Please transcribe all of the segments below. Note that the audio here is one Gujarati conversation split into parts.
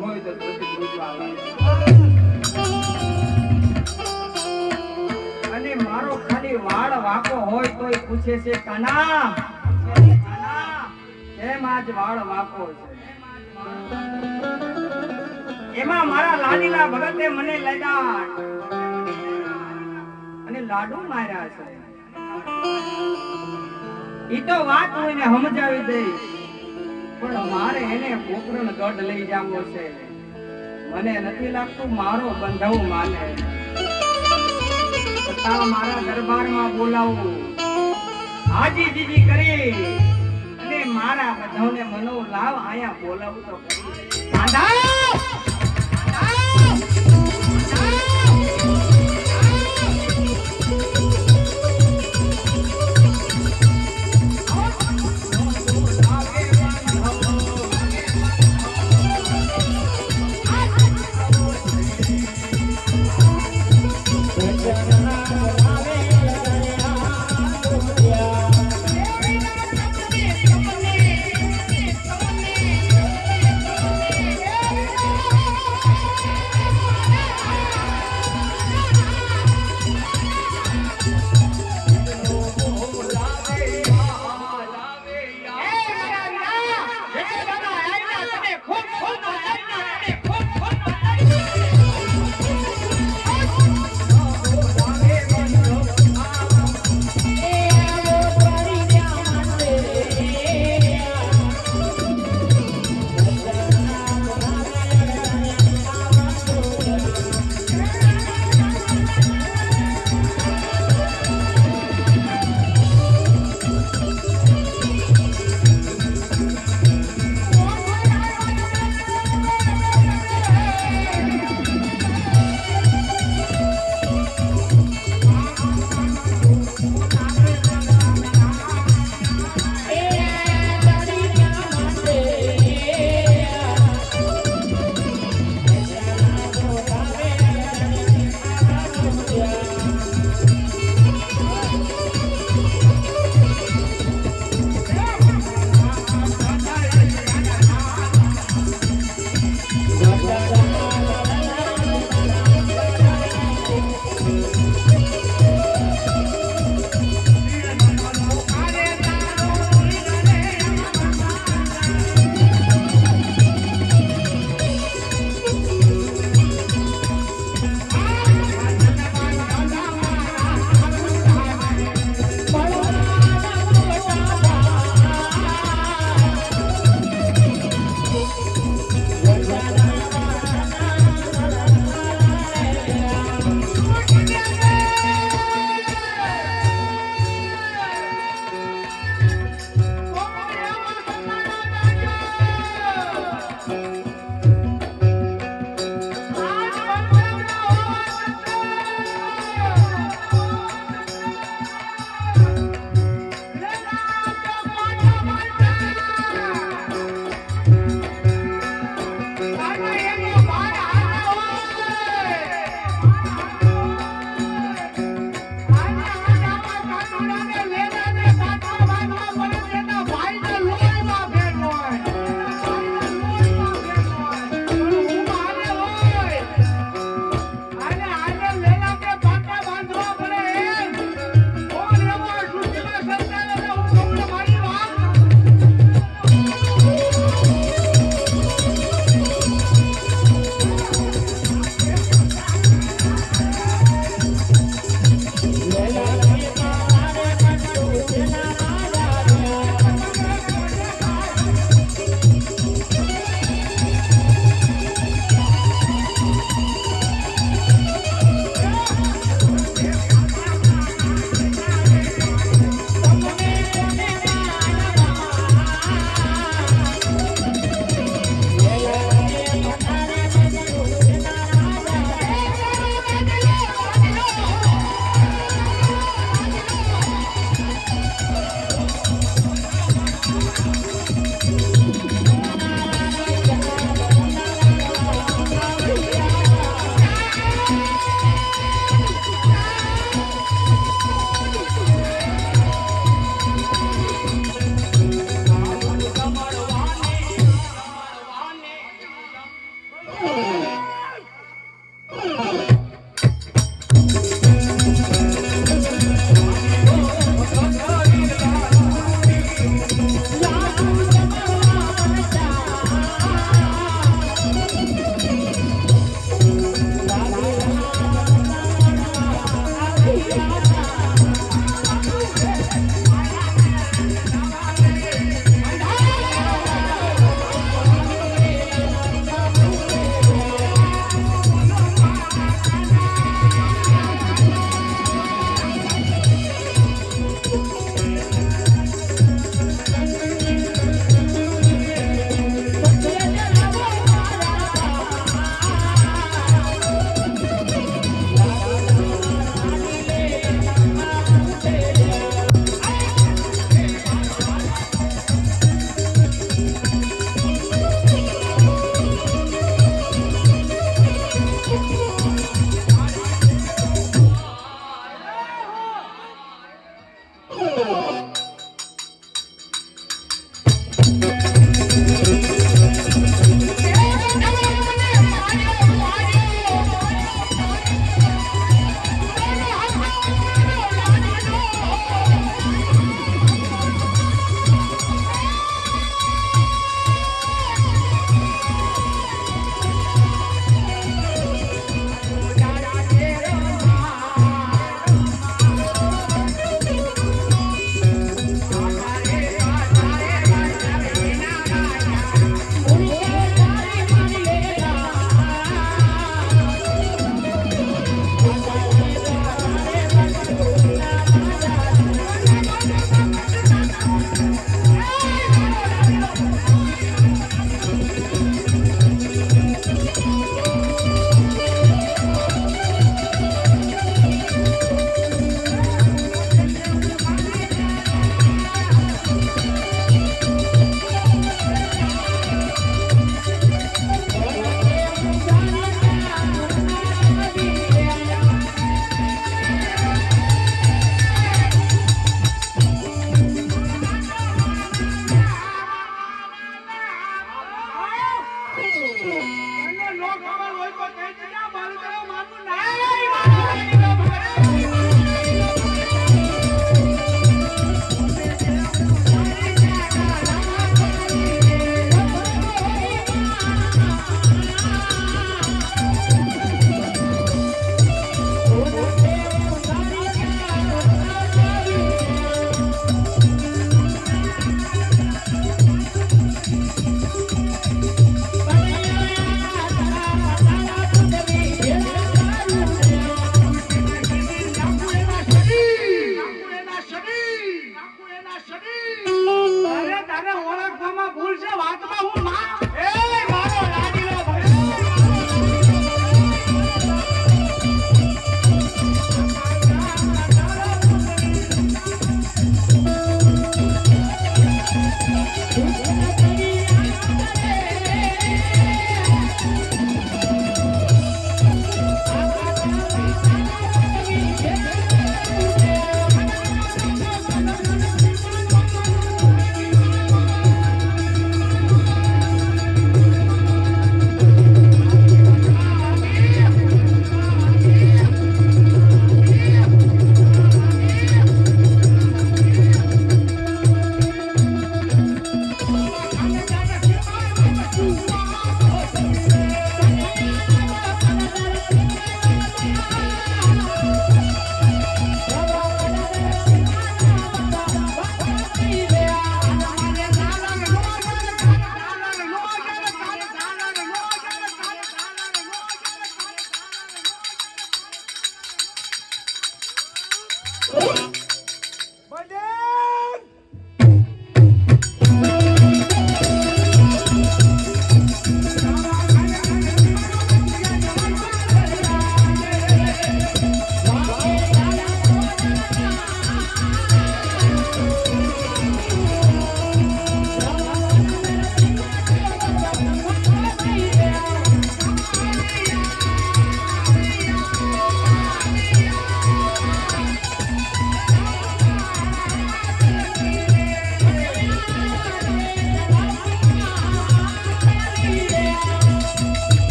હોય તો. અને મારો ખાલી વાળ વાંકો હોય તોય પૂછે છે, કાના? એમ આજ વાળ વાંકો છે? એમાં મારા લાડીલા ભગતે મને લાડ્યા અને લાડુ માર્યા છે. ઈ તો વાત હું એને સમજાવી દઈશ. પણ મારે એને કોકરણ ગઢ લઈ જાવો છે. મને નથી લાગતું મારો બંધવ માને. છતાં મારા દરબારમાં બોલાવું. હાજી જીજી કરી. અને મારા બંધવને મનો લાવ આયા બોલાવું તો ખરી.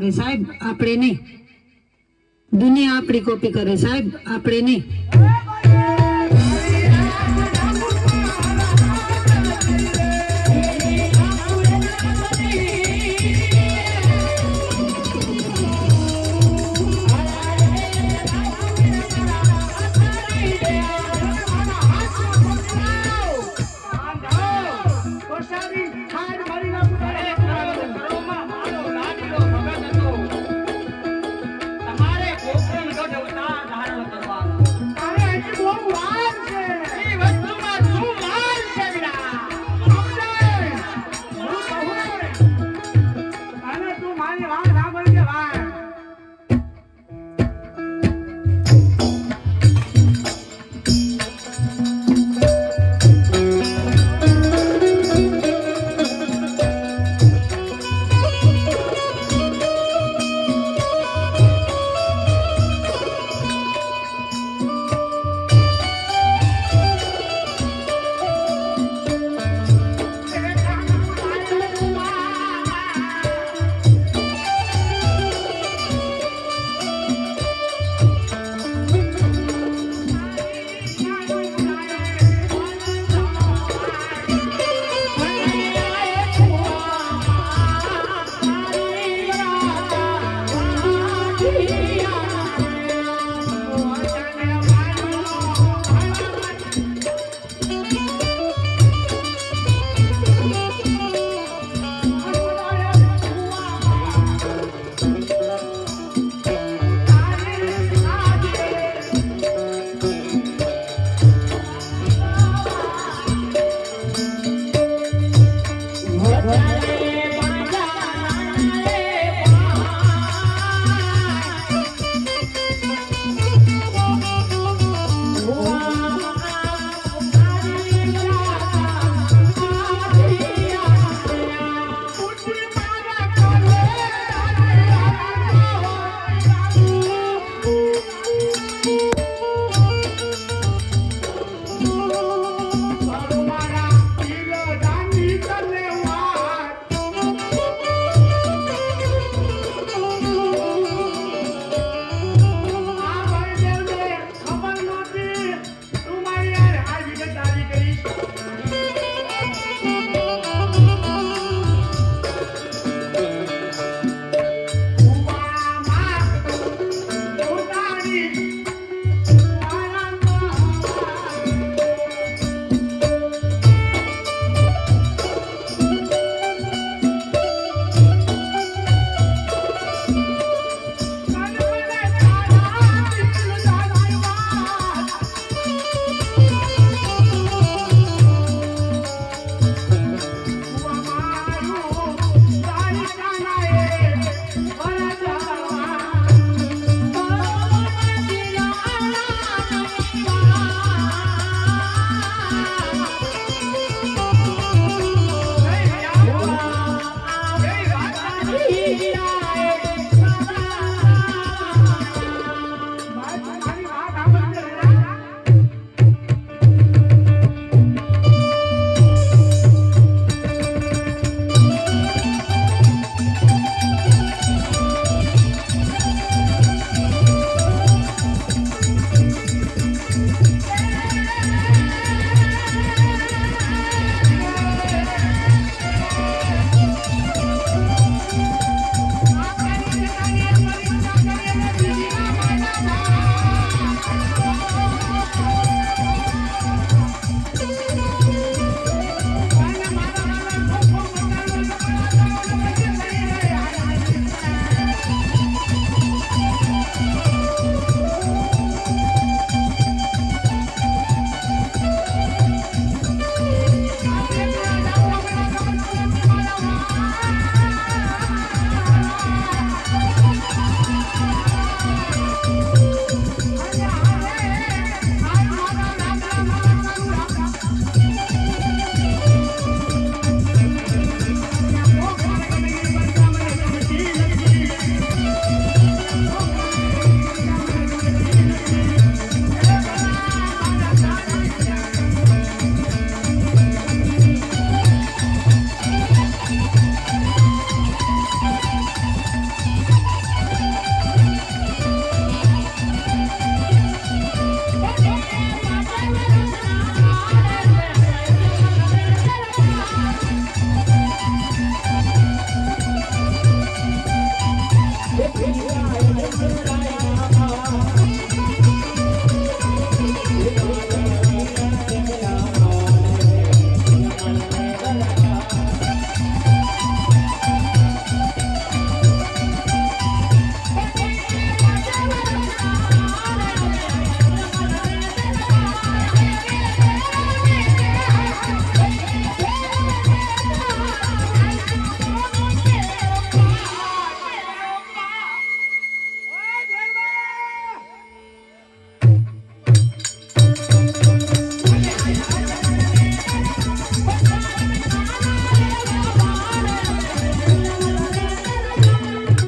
કરે સાહેબ આપણે નહીં. દુનિયા આપણી કોપી કરે સાહેબ આપણે નહીં.